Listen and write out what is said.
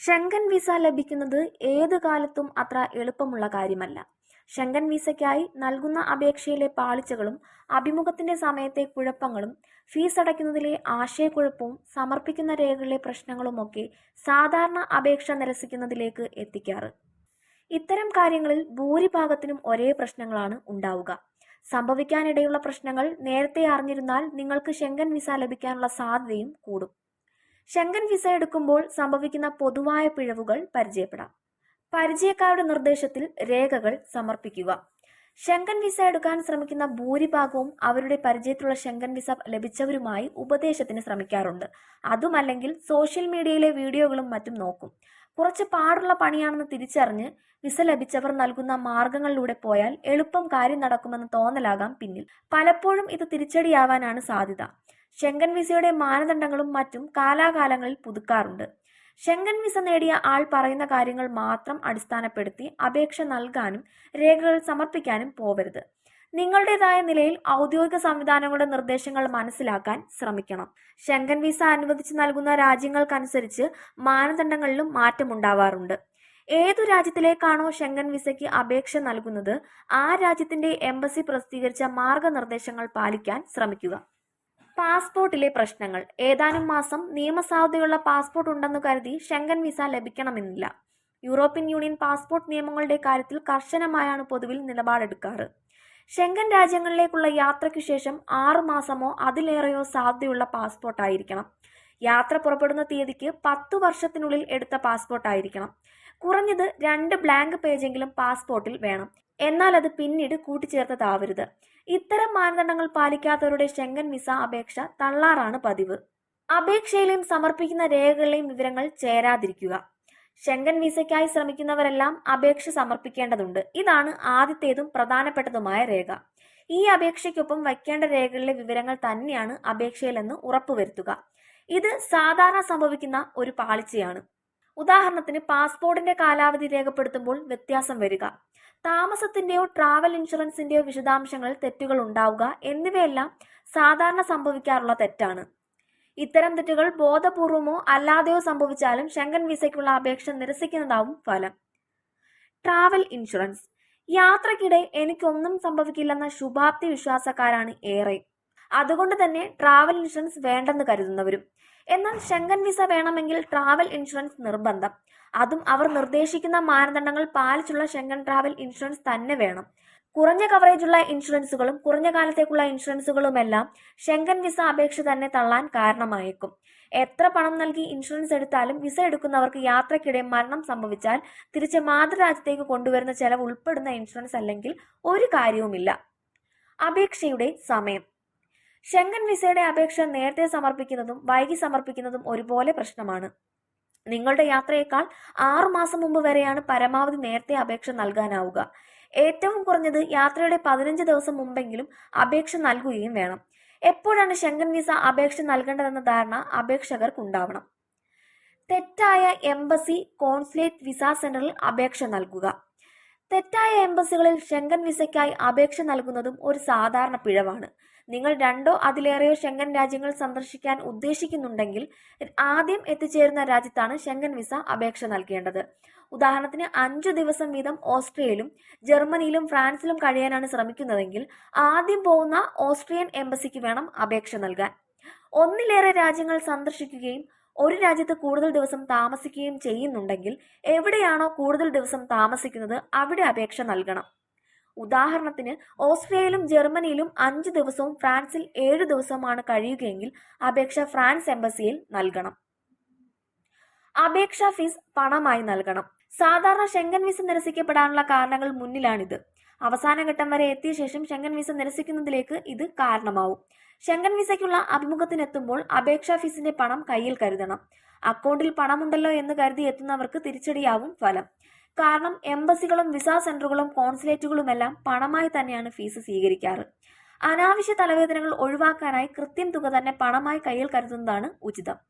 Schengen visa ലഭിക്കുന്നത് ഏത് കാലത്തും അത്ര എളുപ്പമുള്ള കാര്യമല്ല. ഷെങ്കൻ വിസയ്ക്കായി നൽകുന്ന അപേക്ഷയിലെ പാളിച്ചകളും അഭിമുഖത്തിന്റെ സമയത്തെ കുഴപ്പങ്ങളും ഫീസ് അടയ്ക്കുന്നതിലെ ആശയക്കുഴപ്പവും സമർപ്പിക്കുന്ന രേഖകളിലെ പ്രശ്നങ്ങളുമൊക്കെ സാധാരണ അപേക്ഷ നിരസിക്കുന്നതിലേക്ക് എത്തിക്കാറ്. ഇത്തരം കാര്യങ്ങളിൽ ഭൂരിഭാഗത്തിനും ഒരേ പ്രശ്നങ്ങളാണ് ഉണ്ടാവുക. സംഭവിക്കാനിടയുള്ള പ്രശ്നങ്ങൾ നേരത്തെ അറിഞ്ഞിരുന്നാൽ നിങ്ങൾക്ക് ഷെങ്കൻ വിസ ലഭിക്കാനുള്ള സാധ്യതയും കൂടും. ഷെങ്കൻ വിസ എടുക്കുമ്പോൾ സംഭവിക്കുന്ന പൊതുവായ പിഴവുകൾ പരിചയപ്പെടാം. പരിചയക്കാരുടെ നിർദ്ദേശത്തിൽ രേഖകൾ സമർപ്പിക്കുക. ഷെങ്കൻ വിസ എടുക്കാൻ ശ്രമിക്കുന്ന ഭൂരിഭാഗവും അവരുടെ പരിചയത്തിലുള്ള ഷെങ്കൻ വിസ ലഭിച്ചവരുമായി ഉപദേശത്തിന് ശ്രമിക്കാറുണ്ട്. അതുമല്ലെങ്കിൽ സോഷ്യൽ മീഡിയയിലെ വീഡിയോകളും മറ്റും നോക്കും. കുറച്ച് പാടുള്ള പണിയാണെന്ന് തിരിച്ചറിഞ്ഞ് വിസ ലഭിച്ചവർ നൽകുന്ന മാർഗങ്ങളിലൂടെ പോയാൽ എളുപ്പം കാര്യം നടക്കുമെന്ന് തോന്നലാകാം പിന്നിൽ. പലപ്പോഴും ഇത് തിരിച്ചടിയാവാനാണ് സാധ്യത. ഷെങ്കൻ വിസയുടെ മാനദണ്ഡങ്ങളും മറ്റും കാലാകാലങ്ങളിൽ പുതുക്കാറുണ്ട്. ഷെങ്കൻ വിസ നേടിയ ആൾ പറയുന്ന കാര്യങ്ങൾ മാത്രം അടിസ്ഥാനപ്പെടുത്തി അപേക്ഷ നൽകാനും രേഖകൾ സമർപ്പിക്കാനും പോവരുത്. നിങ്ങളുടേതായ നിലയിൽ ഔദ്യോഗിക സംവിധാനങ്ങളുടെ നിർദ്ദേശങ്ങൾ മനസ്സിലാക്കാൻ ശ്രമിക്കണം. ഷെങ്കൻ വിസ അനുവദിച്ച് നൽകുന്ന രാജ്യങ്ങൾക്കനുസരിച്ച് മാനദണ്ഡങ്ങളിലും മാറ്റമുണ്ടാവാറുണ്ട്. ഏതു രാജ്യത്തിലേക്കാണോ ഷെങ്കൻ വിസയ്ക്ക് അപേക്ഷ നൽകുന്നത് ആ രാജ്യത്തിന്റെ എംബസി പ്രസിദ്ധീകരിച്ച മാർഗനിർദ്ദേശങ്ങൾ പാലിക്കാൻ ശ്രമിക്കുക. പാസ്പോർട്ടിലെ പ്രശ്നങ്ങൾ. ഏതാനും മാസം നിയമസാധുതയുള്ള പാസ്പോർട്ട് ഉണ്ടെന്ന് കരുതി ഷെങ്കൻ വിസ ലഭിക്കണമെന്നില്ല. യൂറോപ്യൻ യൂണിയൻ പാസ്പോർട്ട് നിയമങ്ങളുടെ കാര്യത്തിൽ കർശനമായാണ് പൊതുവിൽ നിലപാടെടുക്കാറ്. ഷെങ്കൻ രാജ്യങ്ങളിലേക്കുള്ള യാത്രയ്ക്ക് ശേഷം ആറു മാസമോ അതിലേറെയോ സാധ്യതയുള്ള പാസ്പോർട്ടായിരിക്കണം. യാത്ര പുറപ്പെടുന്ന തീയതിക്ക് പത്തു വർഷത്തിനുള്ളിൽ എടുത്ത പാസ്പോർട്ടായിരിക്കണം. കുറഞ്ഞത് രണ്ട് ബ്ലാങ്ക് പേജെങ്കിലും പാസ്പോർട്ടിൽ വേണം. എന്നാൽ അത് പിന്നീട് കൂട്ടിച്ചേർത്തതാവരുത്. ഇത്തരം മാനദണ്ഡങ്ങൾ പാലിക്കാത്തവരുടെ ഷെങ്കൻ വിസ അപേക്ഷ തള്ളാറാണ് പതിവ്. അപേക്ഷയിലെയും സമർപ്പിക്കുന്ന രേഖകളിലെയും വിവരങ്ങൾ ചേരാതിരിക്കുക. ഷെങ്കൻ വിസയ്ക്കായി ശ്രമിക്കുന്നവരെല്ലാം അപേക്ഷ സമർപ്പിക്കേണ്ടതുണ്ട്. ഇതാണ് ആദ്യത്തേതും പ്രധാനപ്പെട്ടതുമായ രേഖ. ഈ അപേക്ഷയ്ക്കൊപ്പം വയ്ക്കേണ്ട രേഖകളിലെ വിവരങ്ങൾ തന്നെയാണ് അപേക്ഷയിലെന്ന് ഉറപ്പുവരുത്തുക. ഇത് സാധാരണ സംഭവിക്കുന്ന ഒരു പാളിച്ചയാണ്. ഉദാഹരണത്തിന് പാസ്പോർട്ടിന്റെ കാലാവധി രേഖപ്പെടുത്തുമ്പോൾ വ്യത്യാസം വരിക. താമസത്തിന്റെയോ ട്രാവൽ ഇൻഷുറൻസിന്റെയോ വിശദാംശങ്ങളിൽ തെറ്റുകൾ ഉണ്ടാവുക എന്നിവയെല്ലാം സാധാരണ സംഭവിക്കാറുള്ള തെറ്റാണ്. ഇത്തരം തെറ്റുകൾ ബോധപൂർവമോ അല്ലാതെയോ സംഭവിച്ചാലും ശങ്കൻ വിസയ്ക്കുള്ള അപേക്ഷ നിരസിക്കുന്നതാവും ഫലം. Travel insurance. യാത്രക്കിടെ എനിക്കൊന്നും സംഭവിക്കില്ലെന്ന ശുഭാപ്തി വിശ്വാസക്കാരാണ് ഏറെ. അതുകൊണ്ട് തന്നെ ട്രാവൽ ഇൻഷുറൻസ് വേണ്ടെന്ന് കരുതുന്നവരും. എന്നാൽ ശങ്കൻ വിസ വേണമെങ്കിൽ ട്രാവൽ ഇൻഷുറൻസ് നിർബന്ധം. അതും അവർ നിർദ്ദേശിക്കുന്ന മാനദണ്ഡങ്ങൾ പാലിച്ചുള്ള ശങ്കൻ ട്രാവൽ ഇൻഷുറൻസ് തന്നെ വേണം. കുറഞ്ഞ കവറേജുള്ള ഇൻഷുറൻസുകളും കുറഞ്ഞ കാലത്തേക്കുള്ള ഇൻഷുറൻസുകളുമെല്ലാം ഷെങ്കൻ വിസ അപേക്ഷ തന്നെ തള്ളാൻ കാരണമായേക്കും. എത്ര പണം നൽകി ഇൻഷുറൻസ് എടുത്താലും വിസ എടുക്കുന്നവർക്ക് യാത്രക്കിടെ മരണം സംഭവിച്ചാൽ തിരിച്ച് മാതൃരാജ്യത്തേക്ക് കൊണ്ടുവരുന്ന ചെലവ് ഉൾപ്പെടുന്ന ഇൻഷുറൻസ് അല്ലെങ്കിൽ ഒരു കാര്യവുമില്ല. അപേക്ഷയുടെ സമയം. ഷെങ്കൻ വിസയുടെ അപേക്ഷ നേരത്തെ സമർപ്പിക്കുന്നതും വൈകി സമർപ്പിക്കുന്നതും ഒരുപോലെ പ്രശ്നമാണ്. നിങ്ങളുടെ യാത്രയേക്കാൾ ആറുമാസം മുമ്പ് വരെയാണ് പരമാവധി നേരത്തെ അപേക്ഷ നൽകാനാവുക. ഏറ്റവും കുറഞ്ഞത് യാത്രയുടെ പതിനഞ്ച് ദിവസം മുമ്പെങ്കിലും അപേക്ഷ നൽകുകയും വേണം. എപ്പോഴാണ് ഷെങ്കൻ വിസ അപേക്ഷ നൽകേണ്ടതെന്ന ധാരണ അപേക്ഷകർക്കുണ്ടാവണം. തെറ്റായ എംബസി കോൺസുലേറ്റ് വിസ സെന്ററിൽ അപേക്ഷ നൽകുക. തെറ്റായ എംബസികളിൽ ഷെങ്കൻ വിസയ്ക്കായി അപേക്ഷ നൽകുന്നതും ഒരു സാധാരണ പിഴവാണ്. നിങ്ങൾ രണ്ടോ അതിലേറെയോ ഷെങ്കൻ രാജ്യങ്ങൾ സന്ദർശിക്കാൻ ഉദ്ദേശിക്കുന്നുണ്ടെങ്കിൽ ആദ്യം എത്തിച്ചേരുന്ന രാജ്യത്താണ് ഷെങ്കൻ വിസ അപേക്ഷ നൽകേണ്ടത്. ഉദാഹരണത്തിന് അഞ്ചു ദിവസം വീതം ഓസ്ട്രിയയിലും ജർമ്മനിയിലും ഫ്രാൻസിലും കഴിയാനാണ് ശ്രമിക്കുന്നതെങ്കിൽ ആദ്യം പോകുന്ന ഓസ്ട്രിയൻ എംബസിക്ക് വേണം അപേക്ഷ നൽകാൻ. ഒന്നിലേറെ രാജ്യങ്ങൾ സന്ദർശിക്കുകയും ഒരു രാജ്യത്ത് കൂടുതൽ ദിവസം താമസിക്കുകയും ചെയ്യുന്നുണ്ടെങ്കിൽ എവിടെയാണോ കൂടുതൽ ദിവസം താമസിക്കുന്നത് അവിടെ അപേക്ഷ നൽകണം. ഉദാഹരണത്തിന് ഓസ്ട്രിയയിലും ജർമ്മനിയിലും അഞ്ച് ദിവസവും ഫ്രാൻസിൽ ഏഴ് ദിവസവുമാണ് കഴിയുകയെങ്കിൽ അപേക്ഷ ഫ്രാൻസ് എംബസിയിൽ നൽകണം. അപേക്ഷാ ഫീസ് പണമായി നൽകണം. സാധാരണ ഷെങ്കൻ വിസ നിരസിക്കപ്പെടാനുള്ള കാരണങ്ങൾ മുന്നിലാണിത്. അവസാന ഘട്ടം വരെ എത്തിയ ശേഷം ഷെങ്കൻ വിസ നിരസിക്കുന്നതിലേക്ക് ഇത് കാരണമാവും. ഷെങ്കൻ വിസയ്ക്കുള്ള അഭിമുഖത്തിനെത്തുമ്പോൾ അപേക്ഷാ ഫീസിന്റെ പണം കയ്യിൽ കരുതണം. അക്കൗണ്ടിൽ പണമുണ്ടല്ലോ എന്ന് കരുതി എത്തുന്നവർക്ക് തിരിച്ചടിയാവും ഫലം. കാരണം എംബസികളും വിസ സെന്ററുകളും കോൺസുലേറ്റുകളുമെല്ലാം പണമായി തന്നെയാണ് ഫീസ് സ്വീകരിക്കാറ്. അനാവശ്യ തലവേദനകൾ ഒഴിവാക്കാനായി കൃത്യം തുക തന്നെ പണമായി കയ്യിൽ കരുതുന്നതാണ് ഉചിതം.